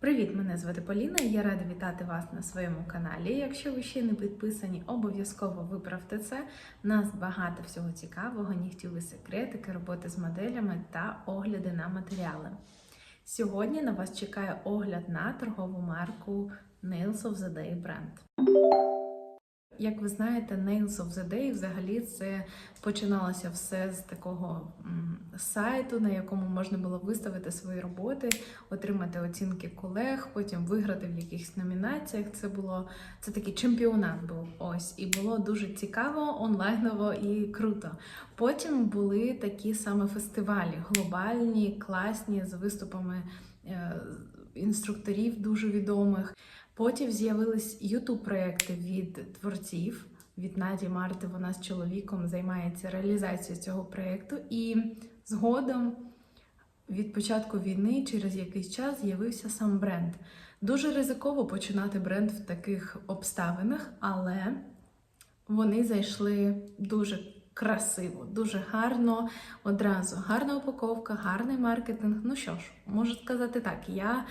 Привіт, мене звати Поліна. і Я рада вітати вас на своєму каналі. Якщо ви ще не підписані, обов'язково виправте це. У нас багато всього цікавого, нігтєві секретики, роботи з моделями та огляди на матеріали. Сьогодні на вас чекає огляд на торгову марку Nails of the Day бренд. Як ви знаєте, Nails of the Day взагалі це починалося все з такого сайту, на якому можна було виставити свої роботи, отримати оцінки колег, потім виграти в якихось номінаціях. Це було це такий чемпіонат був ось, і було дуже цікаво, онлайново і круто. Потім були такі саме фестивалі, глобальні, класні, з виступами е, інструкторів дуже відомих. Потім з'явились ютуб проекти від творців. Від Наді Марти вона з чоловіком займається реалізацією цього проєкту. І згодом від початку війни через якийсь час з'явився сам бренд. Дуже ризиково починати бренд в таких обставинах, але вони зайшли дуже красиво, дуже гарно. Одразу гарна упаковка, гарний маркетинг. Ну що ж, можу сказати так, я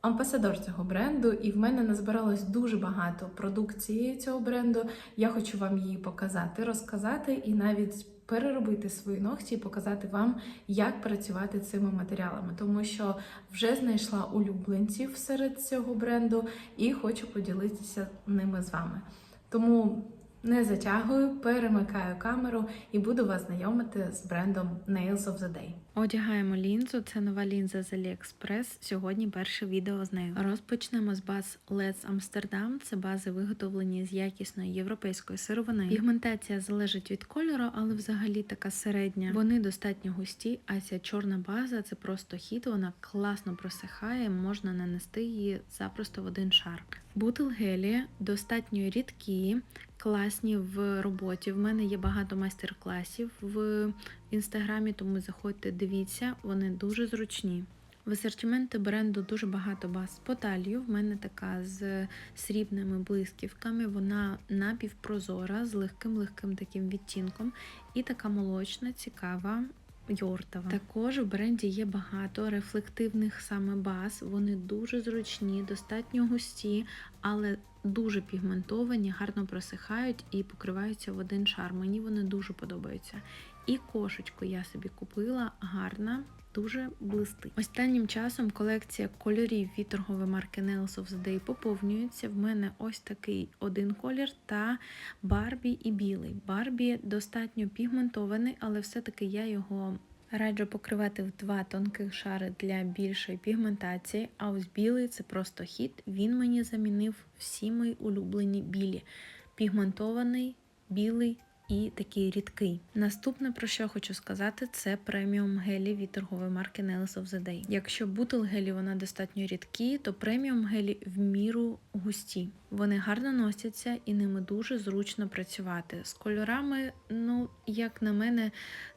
амбасадор цього бренду, і в мене назбиралось дуже багато продукції цього бренду. Я хочу вам її показати, розказати і навіть переробити свої ногті і показати вам, як працювати цими матеріалами, тому що вже знайшла улюбленців серед цього бренду і хочу поділитися ними з вами. Тому не затягую, перемикаю камеру і буду вас знайомити з брендом Nails of the Day. Одягаємо лінзу. Це нова лінза з AliExpress. Сьогодні перше відео з нею. Розпочнемо з баз Let's Amsterdam. Це бази виготовлені з якісної європейської сировини. Пігментація залежить від кольору, але взагалі така середня. Вони достатньо густі, а ця чорна база це просто хід. Вона класно просихає, можна нанести її запросто в один шар. Бутилгелі достатньо рідкі, класні в роботі. В мене є багато майстер-класів в інстаграмі, тому заходьте, дивіться, вони дуже зручні. В асортименті бренду дуже багато баз по талію. В мене така з срібними блисківками. Вона напівпрозора, з легким-легким таким відтінком. І така молочна, цікава. Йортова. Також в бренді є багато рефлективних саме баз. Вони дуже зручні, достатньо густі, але дуже пігментовані, гарно просихають і покриваються в один шар. Мені вони дуже подобаються. І кошечку я собі купила гарна. Дуже блистить. Останнім часом колекція кольорів від торгової марки Nails of the Day поповнюється. В мене ось такий один колір та Барбі і білий. Барбі достатньо пігментований, але все-таки я його раджу покривати в два тонких шари для більшої пігментації. А ось білий це просто хід. Він мені замінив всі мої улюблені білі. Пігментований, білий і такий рідкий. Наступне, про що хочу сказати, це преміум гелі від торгової марки Nails of the Day. Якщо бутил гелі вона достатньо рідкі, то преміум гелі в міру густі. Вони гарно носяться і ними дуже зручно працювати. З кольорами, ну, як на мене,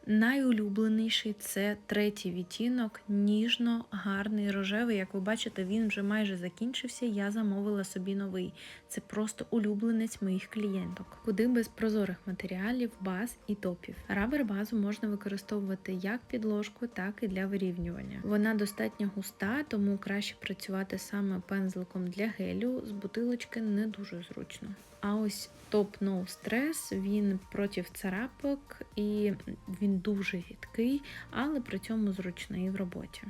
найулюбленіший це третій відтінок, ніжно гарний рожевий. Як ви бачите, він вже майже закінчився. Я замовила собі новий. Це просто улюбленець моїх клієнток. Куди без прозорих матеріалів, баз і топів. Рабер базу можна використовувати як підложку, так і для вирівнювання. Вона достатньо густа, тому краще працювати саме пензликом для гелю. З бутилочки не дуже зручно. А ось топ No Stress, він проти царапок і він дуже рідкий, але при цьому зручний в роботі.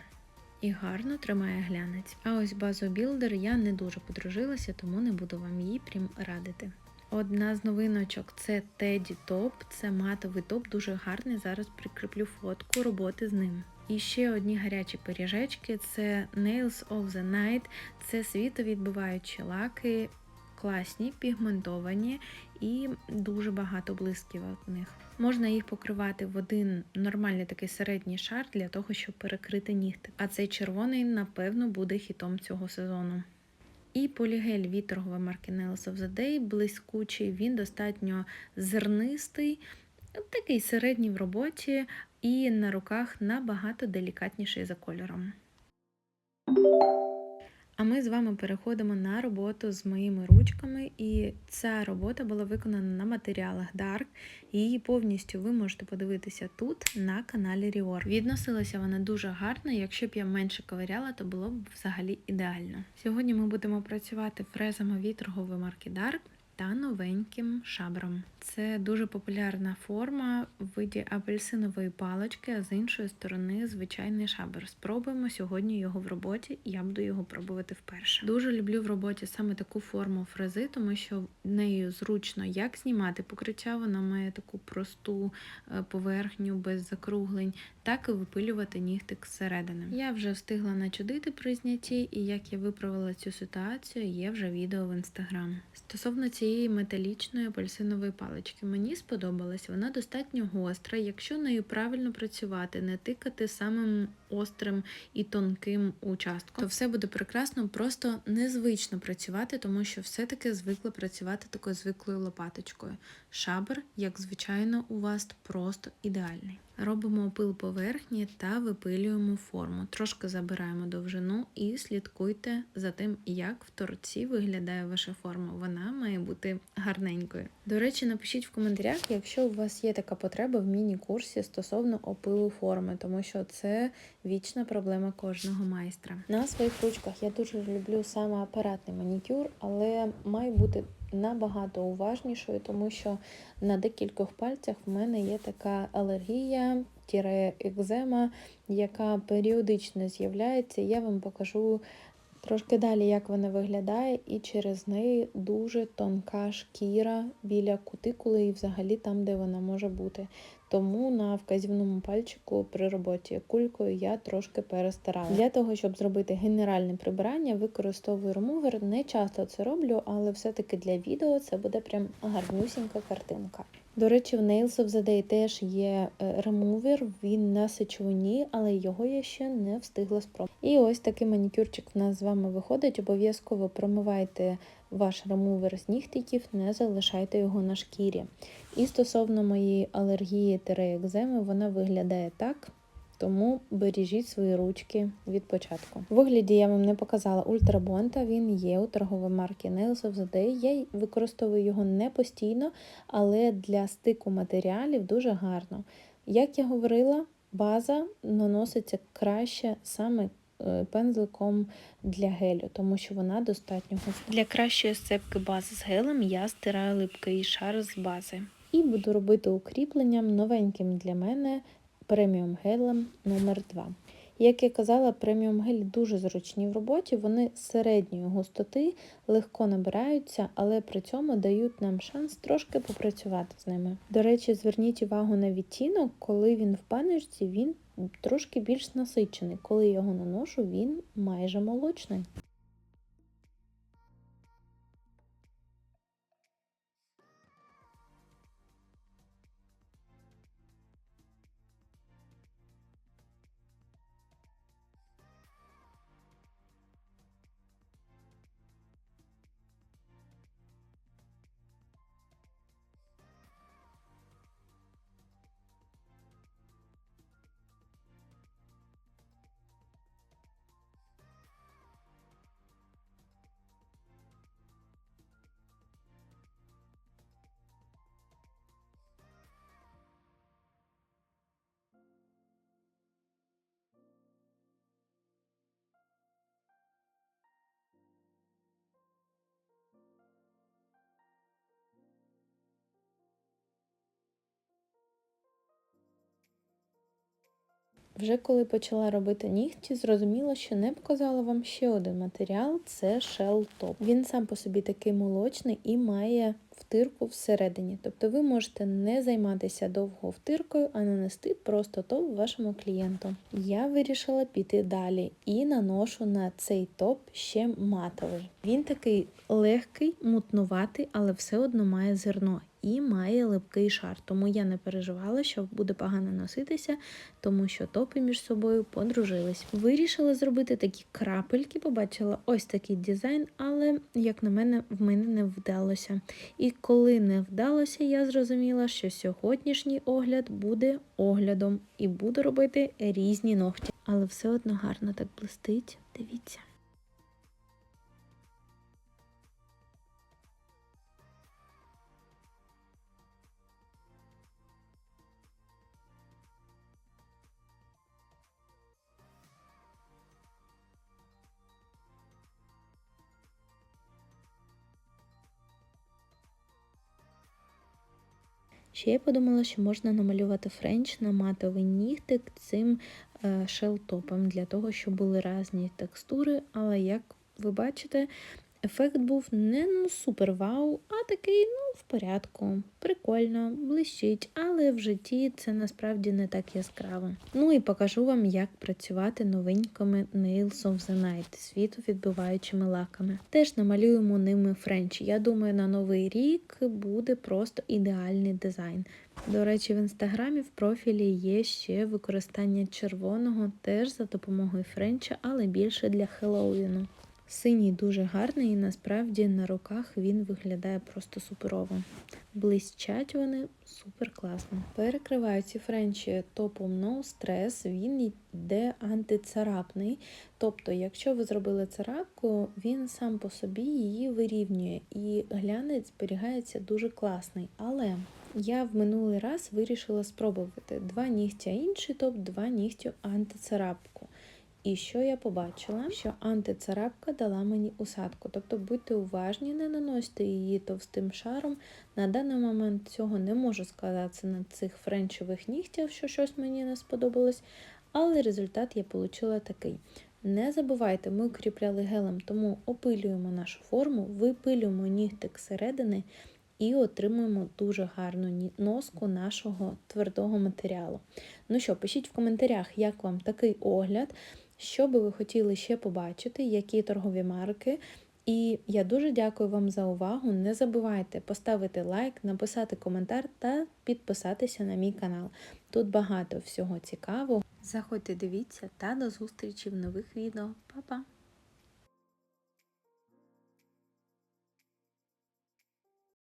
І гарно тримає глянець. А ось Builder я не дуже подружилася, тому не буду вам її прям радити. Одна з новиночок це Teddy Top, це матовий топ, дуже гарний. Зараз прикріплю фотку роботи з ним. І ще одні гарячі пиріжечки це Nails of the Night, це світовідбиваючі лаки, класні, пігментовані і дуже багато блисків в них. Можна їх покривати в один нормальний такий середній шар для того, щоб перекрити нігти. А цей червоний, напевно, буде хітом цього сезону. І полігель від торгової марки Nails of the Day блискучий, він достатньо зернистий, такий середній в роботі, і на руках набагато делікатніший за кольором. А ми з вами переходимо на роботу з моїми ручками, і ця робота була виконана на матеріалах Dark. Її повністю ви можете подивитися тут на каналі Ріор. Відносилася вона дуже гарно. Якщо б я менше ковиряла, то було б взагалі ідеально. Сьогодні ми будемо працювати фрезами від марки Dark та новеньким шабром. Це дуже популярна форма в виді апельсинової палички, а з іншої сторони звичайний шабр. Спробуємо сьогодні його в роботі, я буду його пробувати вперше. Дуже люблю в роботі саме таку форму фрези, тому що нею зручно як знімати покриття, вона має таку просту е, поверхню без закруглень, так і випилювати нігтик зсередини. Я вже встигла начудити при знятті, і як я виправила цю ситуацію, є вже відео в інстаграм. Стосовно цієї металічної апельсинової палички, мені сподобалась, вона достатньо гостра. Якщо нею правильно працювати, не тикати самим острим і тонким участком, то все буде прекрасно, просто незвично працювати, тому що все-таки звикла працювати такою звиклою лопаточкою. Шабер, як звичайно, у вас просто ідеальний. Робимо опил поверхні та випилюємо форму. Трошки забираємо довжину і слідкуйте за тим, як в торці виглядає ваша форма. Вона має бути гарненькою. До речі, напишіть в коментарях, якщо у вас є така потреба в міні-курсі стосовно опилу форми, тому що це вічна проблема кожного майстра. На своїх ручках я дуже люблю саме апаратний манікюр, але має бути набагато уважнішою, тому що на декількох пальцях в мене є така алергія, екзема, яка періодично з'являється. Я вам покажу трошки далі, як вона виглядає, і через неї дуже тонка шкіра біля кутикули і взагалі там, де вона може бути. Тому на вказівному пальчику при роботі кулькою я трошки перестарала. Для того, щоб зробити генеральне прибирання, використовую ремувер. Не часто це роблю, але все-таки для відео це буде прям гарнюсінька картинка. До речі, в Nails of the Day теж є е, ремувер, він на сечовині, але його я ще не встигла спробувати. І ось такий манікюрчик в нас з вами виходить. Обов'язково промивайте ваш ремувер з нігтиків, не залишайте його на шкірі. І стосовно моєї алергії екземи, вона виглядає так. Тому бережіть свої ручки від початку. В вигляді я вам не показала ультрабонта, він є у торгової марки Nails of the Day. Я використовую його не постійно, але для стику матеріалів дуже гарно. Як я говорила, база наноситься краще саме е, пензликом для гелю, тому що вона достатньо густа. Для кращої сцепки бази з гелем я стираю липкий шар з бази. І буду робити укріпленням новеньким для мене преміум гелем номер 2 Як я казала, преміум гелі дуже зручні в роботі, вони середньої густоти, легко набираються, але при цьому дають нам шанс трошки попрацювати з ними. До речі, зверніть увагу на відтінок, коли він в паночці, він трошки більш насичений. Коли я його наношу, він майже молочний. Вже коли почала робити нігті, зрозуміла, що не показала вам ще один матеріал це Shell Top. Він сам по собі такий молочний і має втирку всередині. Тобто ви можете не займатися довго втиркою, а нанести просто топ вашому клієнту. Я вирішила піти далі і наношу на цей топ ще матовий. Він такий легкий, мутнуватий, але все одно має зерно і має липкий шар. Тому я не переживала, що буде погано носитися, тому що топи між собою подружились. Вирішила зробити такі крапельки, побачила ось такий дизайн, але, як на мене, в мене не вдалося. І коли не вдалося, я зрозуміла, що сьогоднішній огляд буде оглядом і буду робити різні ногті. Але все одно гарно так блистить. Дивіться. Ще я подумала, що можна намалювати френч на матовий нігтик цим е, шел-топом для того, щоб були різні текстури, але як ви бачите, ефект був не ну, супер вау, а такий, ну, в порядку, прикольно, блищить, але в житті це насправді не так яскраво. Ну і покажу вам, як працювати новенькими Nails of the Night світовідбиваючими лаками. Теж намалюємо ними френч. Я думаю, на новий рік буде просто ідеальний дизайн. До речі, в інстаграмі в профілі є ще використання червоного теж за допомогою френча, але більше для Хеллоуіну. Синій дуже гарний і насправді на руках він виглядає просто суперово. Блищать вони супер класно. Перекриваю ці френчі топом No Stress, він йде антицарапний. Тобто, якщо ви зробили царапку, він сам по собі її вирівнює і глянець зберігається дуже класний. Але я в минулий раз вирішила спробувати два нігтя інший топ, два нігтя антицарапку. І що я побачила? Що антицарапка дала мені усадку. Тобто будьте уважні, не наносьте її товстим шаром. На даний момент цього не можу сказати на цих френчових нігтях, що щось мені не сподобалось, але результат я отримала такий. Не забувайте, ми укріпляли гелем, тому опилюємо нашу форму, випилюємо нігтик зсередини і отримуємо дуже гарну носку нашого твердого матеріалу. Ну що, пишіть в коментарях, як вам такий огляд, що би ви хотіли ще побачити, які торгові марки. І я дуже дякую вам за увагу. Не забувайте поставити лайк, написати коментар та підписатися на мій канал. Тут багато всього цікавого. Заходьте, дивіться та до зустрічі в нових відео. Па-па!